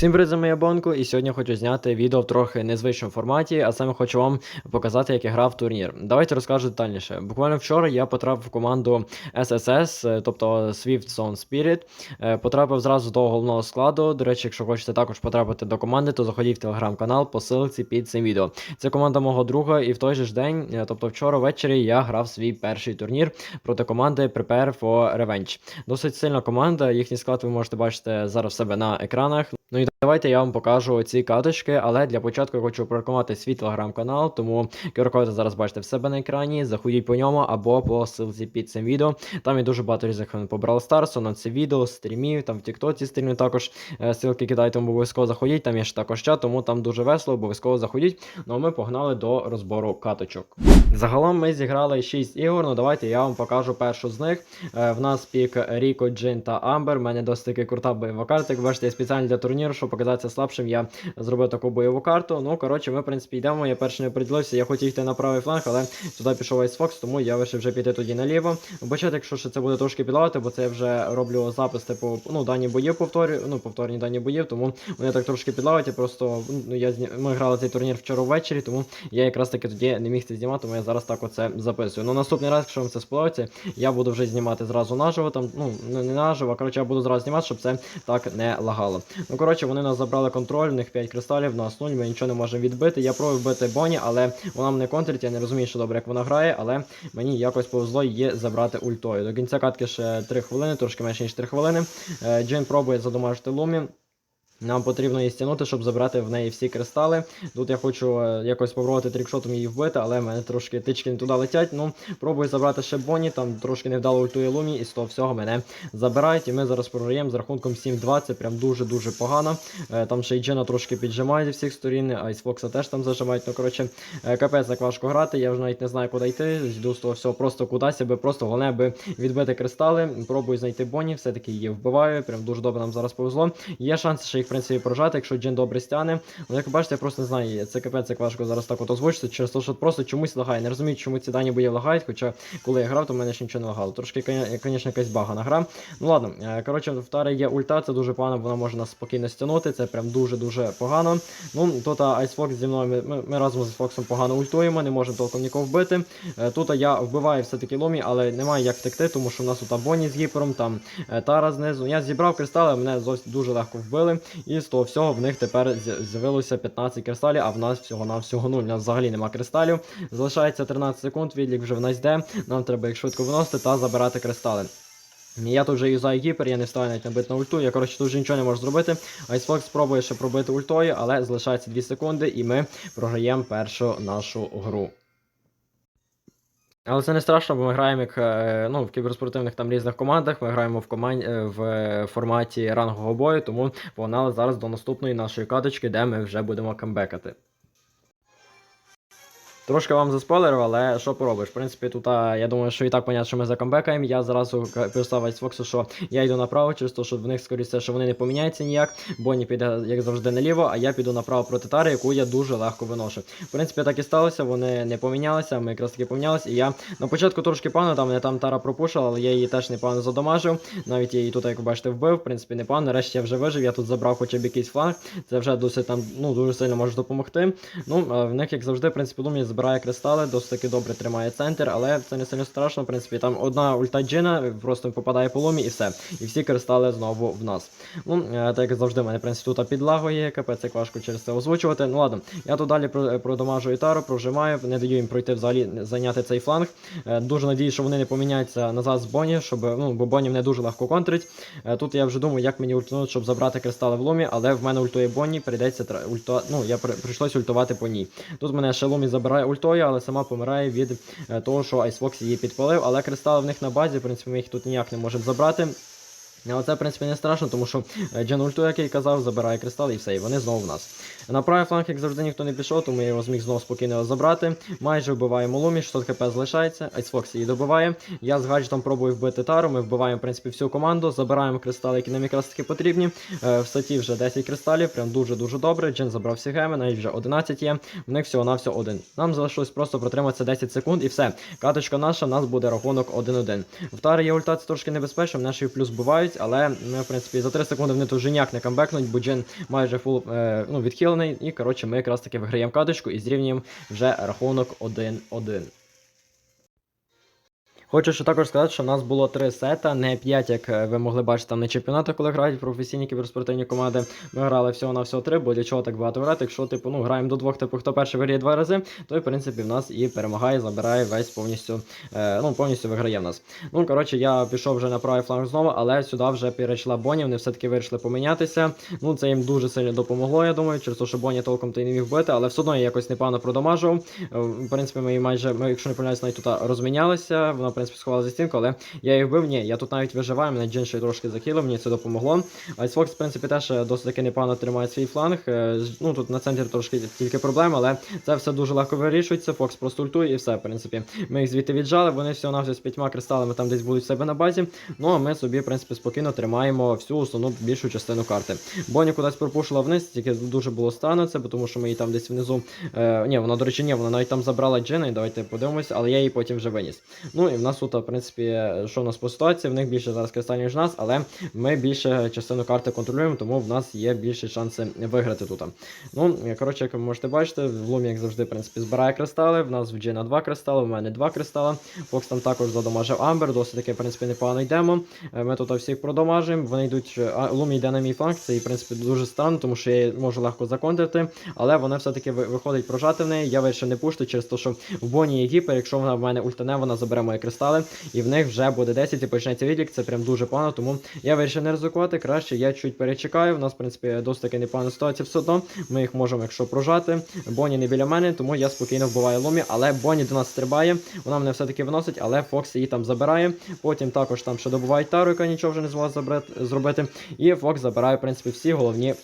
Всім привіт, з вами я Бонко, і сьогодні хочу зняти відео в трохи незвичному форматі, а саме хочу вам показати, як я грав в турнір. Давайте розкажу детальніше. Буквально вчора я потрапив в команду SSS, е, тобто Swift Zone Spirit. Е, Потрапив зразу до головного складу. До речі, якщо хочете також потрапити до команди, то заходіть в телеграм-канал по ссылці під цим відео. Це команда мого друга, і в той же ж день, е, тобто вчора ввечері, я грав свій перший турнір проти команди Prepare for Revenge. Досить сильна команда. Їхній склад ви можете бачити зараз в себе на екранах. Ну і давайте я вам покажу ці каточки, але для початку я хочу прорекламувати свій телеграм-канал, тому QR-код зараз бачите в себе на екрані. Заходіть по ньому або по ссылці під цим відео. Там є дуже багато різних новин по Brawl Stars, на це відео, стрімів, там в Тіктоці стрімів також е, ссылки кидайте, тому обов'язково заходіть. Там є ще також чат, тому там дуже весело, обов'язково заходіть. Ну а ми погнали до розбору каточок. Загалом ми зіграли 6 ігор. Ну давайте я вам покажу першу з них. Е, В нас пік Ріко, Джин та Амбер. У мене досить таки крута бойова карта. Як бачите, я спеціально для турніру, щоб показатися слабшим, я зробив таку бойову карту. Ну, коротше, ми, в принципі, йдемо. Я перший не приділився, я хотів йти на правий фланг, але туди пішов Ice Fox, тому я вирішив вже піти тоді наліво. Вибачайте, якщо ще це буде трошки підлагати, бо це я вже роблю запис, типу, ну, дані боїв повторюю, ну, повторні дані боїв, тому вони так трошки підлагають. Я просто ну, я ми грали цей турнір вчора ввечері, тому я якраз таки тоді не міг це знімати, тому я зараз так оце записую. Ну, наступний раз, якщо вам це сподобається, я буду вже знімати зразу наживо, там, ну, не наживо, коротше, я буду зразу знімати, щоб це так не лагало. Ну, коротше, вони нас забрали контроль, в них 5 кристалів, нас 0, ми нічого не можемо відбити. Я пробую бити Боні, але вона мене контрить, я не розумію, що добре, як вона грає, але мені якось повезло її забрати ультою. До кінця катки ще 3 хвилини, трошки менше ніж 3 хвилини. Джин Джейн пробує задомажити Лумі. Нам потрібно її стягнути, щоб забрати в неї всі кристали. Тут я хочу е, якось спробувати трікшотом її вбити, але в мене трошки тички не туди летять. Ну, пробую забрати ще Бонні, там трошки невдало ультує Лумі, і з того всього мене забирають. І ми зараз програємо з рахунком 7-2. Це прям дуже-дуже погано. Е, Там ще й Джина трошки піджимає зі всіх сторін, Айс Фокса теж там зажимають. Ну, коротше, е, капець як важко грати. Я вже навіть не знаю, куди йти. Йду з того всього просто кудись, аби просто головне, аби відбити кристали. Пробую знайти Бонні, все-таки її вбиваю. Прям дуже добре нам зараз повезло. Є шанс, що їх, принципі, прожати, якщо Джин добре стяне. Ну, як ви бачите, я просто не знаю, це капець як важко зараз так от озвучити, через те, що просто чомусь лагає. Не розумію, чому ці дані бої лагають, хоча коли я грав, то в мене ж нічого не лагало. Трошки, звісно, якась багана гра. Ну ладно, е, коротше, в Тари є ульта, це дуже погано, вона може нас спокійно стягнути, це прям дуже-дуже погано. Ну, тут Ice Fox зі мною, ми, ми, разом з Фоксом погано ультуємо, не можемо толком нікого вбити. Е, Тут я вбиваю все-таки ломі, але немає як втекти, тому що в нас тут Бонні з гіпером, там е, Тара знизу. Я зібрав кристали, мене зовсім дуже легко вбили. І з того всього в них тепер з'явилося 15 кристалів, а в нас всього на всього 0. У нас взагалі нема кристалів. Залишається 13 секунд, відлік вже в нас йде. Нам треба їх швидко виносити та забирати кристали. Я тут вже юзаю гіпер, я не встаю навіть набити на ульту. Я коротше тут вже нічого не можу зробити. Айсфокс спробує ще пробити ультою, але залишається 2 секунди, і ми програємо першу нашу гру. Але це не страшно, бо ми граємо як е, ну, в кіберспортивних там різних командах. Ми граємо в команді в е, форматі рангового бою, тому погнали зараз до наступної нашої каточки, де ми вже будемо камбекати. Трошки вам заспойлерив, але що поробиш? В принципі, тут я думаю, що і так понятно, що ми закамбекаємо. Я зразу к- писав Айсфоксу, що я йду направо, через те, що в них скоріше, що вони не поміняються ніяк. Бонні піде, як завжди, наліво, а я піду направо проти тари, яку я дуже легко виношу. В принципі, так і сталося, вони не помінялися, ми якраз таки помінялися. І я на початку трошки погано, там мене там тара пропушила, але я її теж непогано задомажив. Навіть я її тут, як ви бачите, вбив. В принципі, непогано. Нарешті я вже вижив, я тут забрав хоча б якийсь фланг. Це вже досить там, ну, дуже сильно може допомогти. Ну, в них, як завжди, в принципі, Лумі збирає кристали, досить таки добре тримає центр, але це не сильно страшно. В принципі, там одна ульта Джина просто попадає по лумі і все. І всі кристали знову в нас. Ну, е, так як завжди, в мене, в принципі, тут підлагує, капець, як важко через це озвучувати. Ну ладно, я тут далі про- продамажу Ітару, прожимаю, не даю їм пройти взагалі зайняти цей фланг. Е, Дуже надію, що вони не поміняються назад з Боні, щоб ну, бо Боні мене дуже легко контрить. Е, Тут я вже думаю, як мені ультанути, щоб забрати кристали в лумі, але в мене ультує Бонні, прийдеться ульта... ну, я при... прийшлось ультувати по ній. Тут мене ще лумі забирає ультою, але сама помирає від е, того, що Айсфокс її підпалив, але кристали в них на базі, в принципі, ми їх тут ніяк не можемо забрати. Але це, в принципі, не страшно, тому що е, Джен Ульту, як я казав, забирає кристали і все, і вони знову в нас. На правий фланг, як завжди, ніхто не пішов, тому я його зміг знову спокійно забрати. Майже вбиваємо Лумі, 600 хп залишається, Айсфокс її добиває. Я з гаджетом пробую вбити тару, ми вбиваємо, в принципі, всю команду, забираємо кристали, які нам якраз таки потрібні. Е, В статі вже 10 кристалів, прям дуже-дуже добре. Джен забрав всі геми, навіть вже 11 є. В них всього на все один. Нам залишилось просто протриматися 10 секунд і все. Каточка наша, в нас буде рахунок 1-1. В тари є ульта, це трошки небезпечно, й плюс бувають. Вбивають, але ми, в принципі, за 3 секунди вони тут вже ніяк не камбекнуть, бо Джин майже фул е, ну, відхилений. І коротше, ми якраз таки виграємо каточку і зрівнюємо вже рахунок 1-1. Хочу ще також сказати, що в нас було три сета, не 5, як е, ви могли бачити на чемпіонатах, коли грають професійні кіберспортивні команди. Ми грали всього на всього три, бо для чого так багато грати? Якщо типу, ну, граємо до двох, типу, хто перший виграє два рази, то в принципі в нас і перемагає, забирає весь повністю, е, ну, повністю виграє в нас. Ну, коротше, я пішов вже на правий фланг знову, але сюди вже перейшла Боні, вони все-таки вирішили помінятися. Ну, це їм дуже сильно допомогло, я думаю, через те, що Боні толком то й не міг бити, але все одно я якось непогано продамажив. Е, В принципі, ми майже, ми, якщо не помиляюсь, навіть тут розмінялися. Вона, принципі, сховала за стінку, але я їх вбив. Ні, я тут навіть виживаю, мене джин ще трошки закинув, мені це допомогло. Айсфокс, в принципі, теж е, досить таки непогано тримає свій фланг. Е, Ну тут на центрі трошки тільки проблема, але це все дуже легко вирішується. Фокс просто ультує і все, в принципі. Ми їх звідти віджали, вони всього навсього з п'ятьма кристалами там десь будуть в себе на базі. Ну а ми собі, в принципі, спокійно тримаємо всю основну більшу частину карти. Боні кудись пропушила вниз, тільки дуже було странно це, тому що ми її там десь внизу. Е, ні, вона, до речі, ні, вона навіть там забрала джина, і давайте подивимося, але я її потім вже виніс. Ну і в нас тут, в принципі, що в нас по ситуації, в них більше зараз кристалів, ніж нас, але ми більше частину карти контролюємо, тому в нас є більше шанси виграти тут. Ну, коротше, як ви можете бачити, в Лумі, як завжди, в принципі, збирає кристали. В нас в Джина два кристали, в мене два кристали. Фокс там також задамажив Амбер, досить таки, в принципі, непогано йдемо. Е, Ми тут всіх продамажимо. Вони йдуть. е, а, Лумі йде на мій фланг, це, в принципі, дуже странно, тому що я можу легко законтрити, але вона все-таки виходить прожати в неї. Я вирішив не пушти через те, що в Боні є гіпер, якщо вона в мене ультане, вона забере мої кристали, і в них вже буде 10 і почнеться відлік. Це прям дуже погано, тому я вирішив не ризикувати. Краще я чуть перечекаю. У нас, в принципі, досить таки непогана ситуація все одно. Ми їх можемо, якщо прожати. Боні не біля мене, тому я спокійно вбиваю ломі, але Боні до нас стрибає. Вона мене все-таки виносить, але Фокс її там забирає. Потім також там ще добувають тару, яка нічого вже не змогла зробити. І Фокс забирає, в принципі, всі головні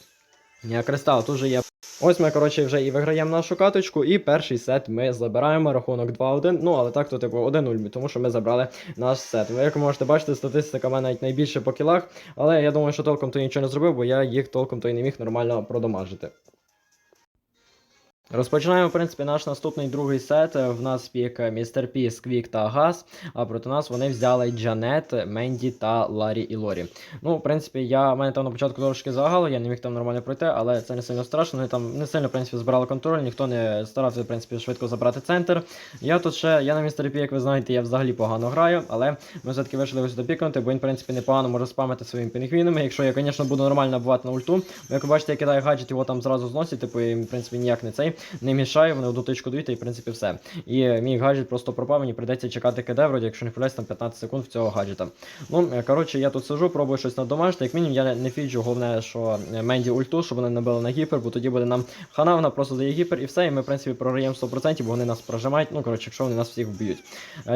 е, кристал Тут же є. Ось ми, коротше, вже і виграємо нашу каточку, і перший сет ми забираємо рахунок 2-1. Ну, але так то типу 1-0, тому що ми забрали наш сет. Ви як можете бачити, статистика в мене навіть найбільше по кілах, але я думаю, що толком то нічого не зробив, бо я їх толком то і не міг нормально продамажити. Розпочинаємо, в принципі, наш наступний другий сет. В нас пік Містер Пі, Сквік та Газ. А проти нас вони взяли Джанет, Менді та Ларі і Лорі. Ну, в принципі, я в мене там на початку трошки загало, я не міг там нормально пройти, але це не сильно страшно. Вони там не сильно, в принципі, збирали контроль, ніхто не старався, в принципі, швидко забрати центр. Я тут ще, я на Містер Пі, як ви знаєте, я взагалі погано граю, але ми все-таки вийшли ось сюди пікнути, бо він, в принципі, непогано може спамити своїми пінгвінами. Якщо я, звісно, буду нормально бувати на ульту. Як ви бачите, я кидаю гаджет, його там зразу зносить, типу, і, в принципі, ніяк не цей не мішає, вони одну тичку дають, і в принципі все. І е, мій гаджет просто пропав, мені прийдеться чекати КД, вроді, якщо не помиляюсь, там 15 секунд в цього гаджета. Ну, е, коротше, я тут сиджу, пробую щось надомажити. Як мінімум, я не, фіджу, головне, що е, Менді ульту, щоб вони набили на гіпер, бо тоді буде нам хана, вона просто дає гіпер і все, і ми, в принципі, програємо 100%, бо вони нас прожимають. Ну, коротше, якщо вони нас всіх вб'ють.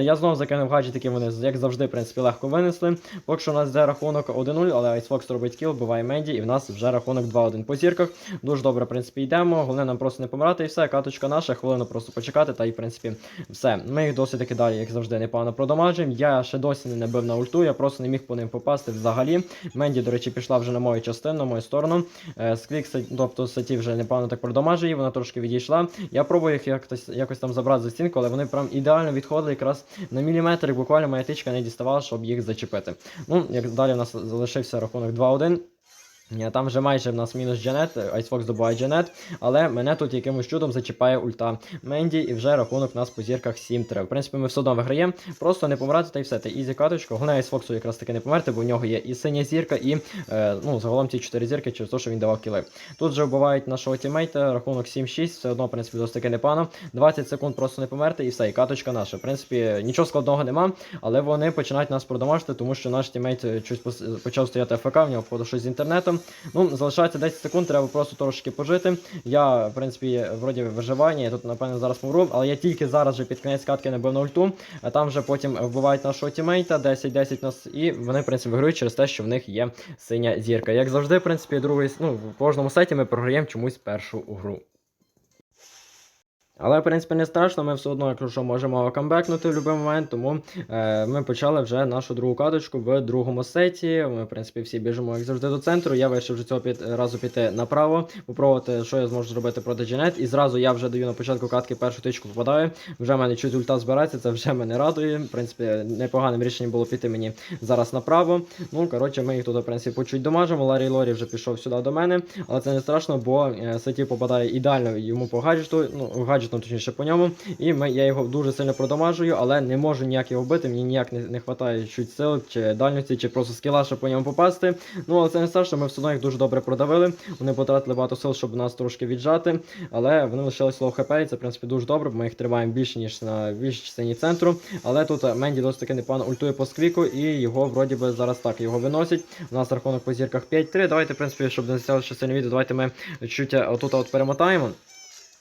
Я знову закинув гаджет, який вони, як завжди, в принципі, легко винесли. Поки що у нас йде рахунок 1-0, але Icebox робить кіл, буває Менді, і в нас вже рахунок 2-1 по зірках. Дуже добре, в принципі, йдемо. Головне нам просто не помирати і все. Каточка наша, хвилину просто почекати, та і в принципі все. Ми їх досить таки далі, як завжди, непогано продамажимо. Я ще досі не набив на ульту, я просто не міг по ним попасти взагалі. Менді, до речі, пішла вже на мою частину, на мою сторону. Е, Сквік, тобто сеті вже непогано так продамажує, вона трошки відійшла. Я пробую їх якось, якось там забрати за стінку, але вони прям ідеально відходили якраз на міліметр, і буквально моя тичка не діставала, щоб їх зачепити. Ну, як далі в нас залишився рахунок 2-1. Ні, Там вже майже в нас мінус Джанет, Icebox добуває Джанет, але мене тут якимось чудом зачіпає ульта Менді, і вже рахунок у нас по зірках 7-3. В принципі, ми все одно виграємо, просто не помирати та й все. Та ізі каточка. Головне Icebox якраз таки не померти, бо в нього є і синя зірка, і е, ну, загалом ці 4 зірки через те, що він давав кіли. Тут вже вбивають нашого тімейта, рахунок 7-6, все одно, в принципі, досить таки непогано. 20 секунд просто не померти, і все, і каточка наша. В принципі, нічого складного нема, але вони починають нас продамажити, тому що наш тімейт е, щось почав стояти АФК, в нього походу щось з інтернетом. Ну, залишається 10 секунд, треба просто трошки пожити. Я, в принципі, вроді виживання, я тут, напевно, зараз помру, але я тільки зараз же під кінець катки набив на ульту, а там вже потім вбивають нашого тімейта, 10-10 нас, і вони, в принципі, виграють через те, що в них є синя зірка. Як завжди, в принципі, другий, ну, в кожному сеті ми програємо чомусь першу гру. Але, в принципі, не страшно, ми все одно, якщо що, можемо камбекнути в будь-який момент, тому е, ми почали вже нашу другу каточку в другому сеті. Ми, в принципі, всі біжимо, як завжди, до центру. Я вирішив вже цього під, разу піти направо, попробувати, що я зможу зробити проти Дженет. І зразу я вже даю на початку катки першу тичку попадаю. Вже в мене чуть ульта збирається, це вже мене радує. В принципі, непоганим рішенням було піти мені зараз направо. Ну, коротше, ми їх тут, в принципі, по чуть домажемо. Ларі Лорі вже пішов сюди до мене, але це не страшно, бо е, сеті попадає ідеально йому по гаджету, ну, гаджетом, точніше по ньому. І ми, я його дуже сильно продамажую, але не можу ніяк його бити. Мені ніяк не, не вистачає чуть сил, чи дальності, чи просто скіла, щоб по ньому попасти. Ну, але це не страшно, ми все одно їх дуже добре продавили. Вони потратили багато сил, щоб нас трошки віджати. Але вони лишились лоу хп, і це в принципі дуже добре, бо ми їх тримаємо більше, ніж на більшій частині центру. Але тут е, Менді досить таки непогано ультує по сквіку, і його вроді би зараз так його виносять. У нас рахунок по зірках 5-3. Давайте, в принципі, щоб не стало ще сильне відео, давайте ми чуть е, отут от перемотаємо.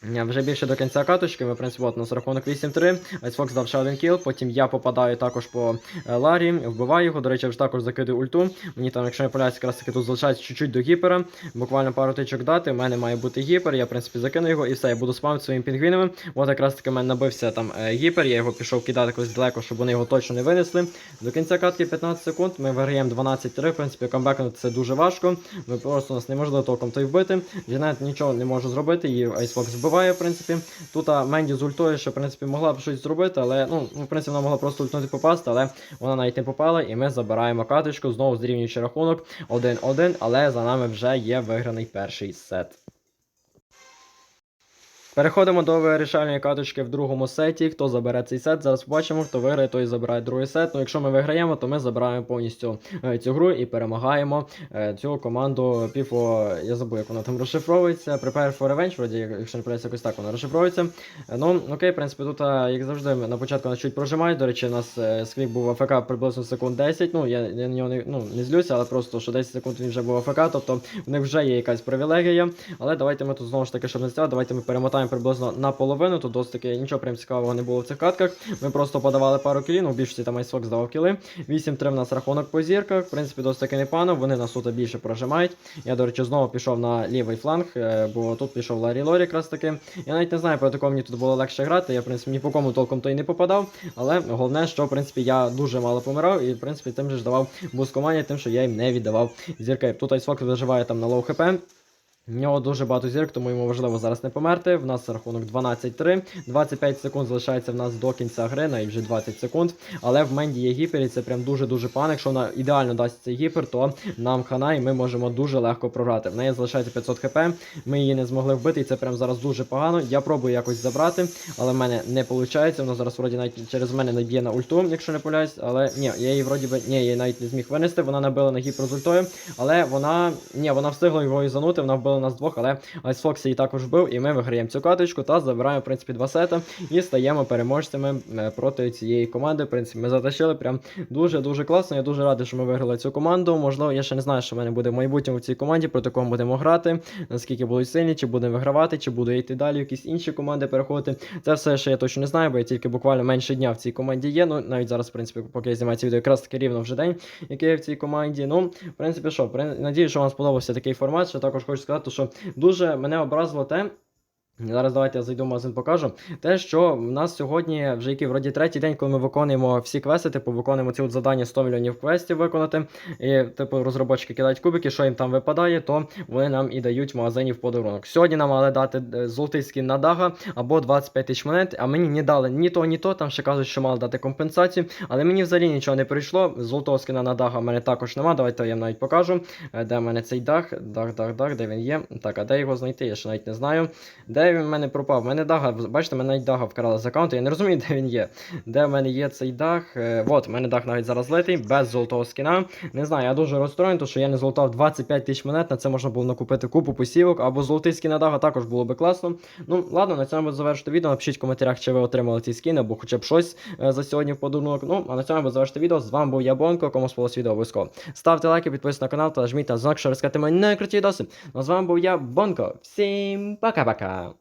Вже більше до кінця каточки, ми, принципі, нас рахунок 8-3. Айсфокс дав ще один кіл, потім я попадаю також по е, Ларі, вбиваю його. До речі, вже також закидаю ульту. Мені там, якщо не помиляюсь, якраз таки тут залишається чуть-чуть до гіпера. Буквально пару тичок дати. У мене має бути гіпер. Я, в принципі, закину його і все, я буду спамити своїм пінгвінами. От якраз таки в мене набився там е, гіпер, я його пішов кидати якось далеко, щоб вони його точно не винесли. До кінця катки 15 секунд. Ми виграємо 12-3. В принципі, камбекнути це дуже важко. Ми просто у нас неможливо толком той вбити. Дженет нічого не може зробити, її Айсфокс вбиває, в принципі. Тут Менді з ультою, що в принципі могла б щось зробити, але ну, в принципі, вона могла просто ультнути попасти, але вона навіть не попала, і ми забираємо каточку, знову зрівнюючи рахунок 1-1, але за нами вже є виграний перший сет. Переходимо до вирішальної каточки в другому сеті. Хто забере цей сет? Зараз побачимо, хто виграє, той забирає другий сет. Ну, якщо ми виграємо, то ми забираємо повністю е, цю гру і перемагаємо е, цю команду Піфо. Я забув, як вона там розшифровується. Prepare for Revenge, вроді, якщо не помиляюся, якось так вона розшифровується. Е, Ну, окей, в принципі, тут, як завжди, на початку нас чуть прожимають. До речі, у нас сквік був АФК приблизно секунд 10. Ну, я, на нього не, ну, не злюся, але просто що 10 секунд він вже був АФК, тобто в них вже є якась привілегія. Але давайте ми тут знову ж таки, щоб не давайте ми перемотаємо приблизно наполовину. Тут досить таки нічого прям цікавого не було в цих катках. Ми просто подавали пару кілів, ну в більшості там Айсфокс давав кіли. 8-3 в нас рахунок по зірках. В принципі, досить таки непогано. Вони нас тут більше прожимають. Я, до речі, знову пішов на лівий фланг, е, бо тут пішов Ларі Лорі якраз таки. Я навіть не знаю, по такому мені тут було легше грати. Я, в принципі, ні по кому толком то й не попадав. Але головне, що в принципі я дуже мало помирав, і в принципі тим же ж давав буст команді, тим, що я їм не віддавав зірки. Тут Айсфокс виживає там на лоу хп. В нього дуже багато зірок, тому йому важливо зараз не померти. В нас рахунок 12-3. 25 секунд залишається в нас до кінця гри, навіть вже 20 секунд. Але в Менді є гіпер, і це прям дуже-дуже пан. Якщо вона ідеально дасть цей гіпер, то нам хана, і ми можемо дуже легко програти. В неї залишається 500 хп. Ми її не змогли вбити, і це прям зараз дуже погано. Я пробую якось забрати, але в мене не виходить. Вона зараз вроді навіть через мене наб'є на ульту, якщо не помиляюсь. Але ні, я її вроді би ні, я її навіть не зміг винести. Вона набила на гіпер з ультою, але вона ні, вона встигла його і занути, вона вбила нас двох, але Ice Fox її також вбив, і ми виграємо цю каточку та забираємо, в принципі, два сета і стаємо переможцями е, проти цієї команди. В принципі, ми затащили прям дуже-дуже класно. Я дуже радий, що ми виграли цю команду. Можливо, я ще не знаю, що в мене буде в майбутньому в цій команді, проти кого будемо грати, наскільки будуть сильні, чи будемо вигравати, чи буду йти далі, якісь інші команди переходити. Це все ще я точно не знаю, бо я тільки буквально менше дня в цій команді є. Ну, навіть зараз, в принципі, поки я знімаю це відео, якраз таки рівно вже день, який я в цій команді. Ну, в принципі, що, при... надію, що вам сподобався такий формат. Ще також хочу сказати, що дуже мене образило те. Зараз давайте я зайду в магазин покажу. Те, що в нас сьогодні вже який вроді третій день, коли ми виконуємо всі квести, типу виконуємо ці от завдання 100 мільйонів квестів виконати. І типу розробочки кидають кубики, що їм там випадає, то вони нам і дають в магазині в подарунок. Сьогодні нам мали дати е, золотий скін на Дага або 25 тисяч монет, а мені не дали ні то, ні то. Там ще кажуть, що мали дати компенсацію. Але мені взагалі нічого не прийшло. Золотого скіна на Дага в мене також нема. Давайте я навіть покажу. Е, Де в мене цей дах? Дах, дах, дах, де він є? Так, а де його знайти? Я ще навіть не знаю. Де він в мене пропав? У мене дага, бачите, мене навіть дага вкрала з аккаунту. Я не розумію, де він є. Де в мене є цей дах? Е, От, в мене дах навіть зараз литий, без золотого скіна. Не знаю, я дуже розстроєний, тому що я не золотав 25 тисяч монет. На це можна було накупити купу посівок, або золотий скін на дага також було би класно. Ну, ладно, на цьому буду завершити відео. Напишіть в коментарях, чи ви отримали ці скіни, або хоча б щось е, за сьогодні в подарунок. Ну, а на цьому буду завершити відео. З вами був я Бонко. Кому сподобалось відео обов'язково. Ставте лайки, підписуйтесь на канал та жміть на знак, щоб розказати мої найкруті відоси. Ну, з вами був я Бонко. Всім пока-пока.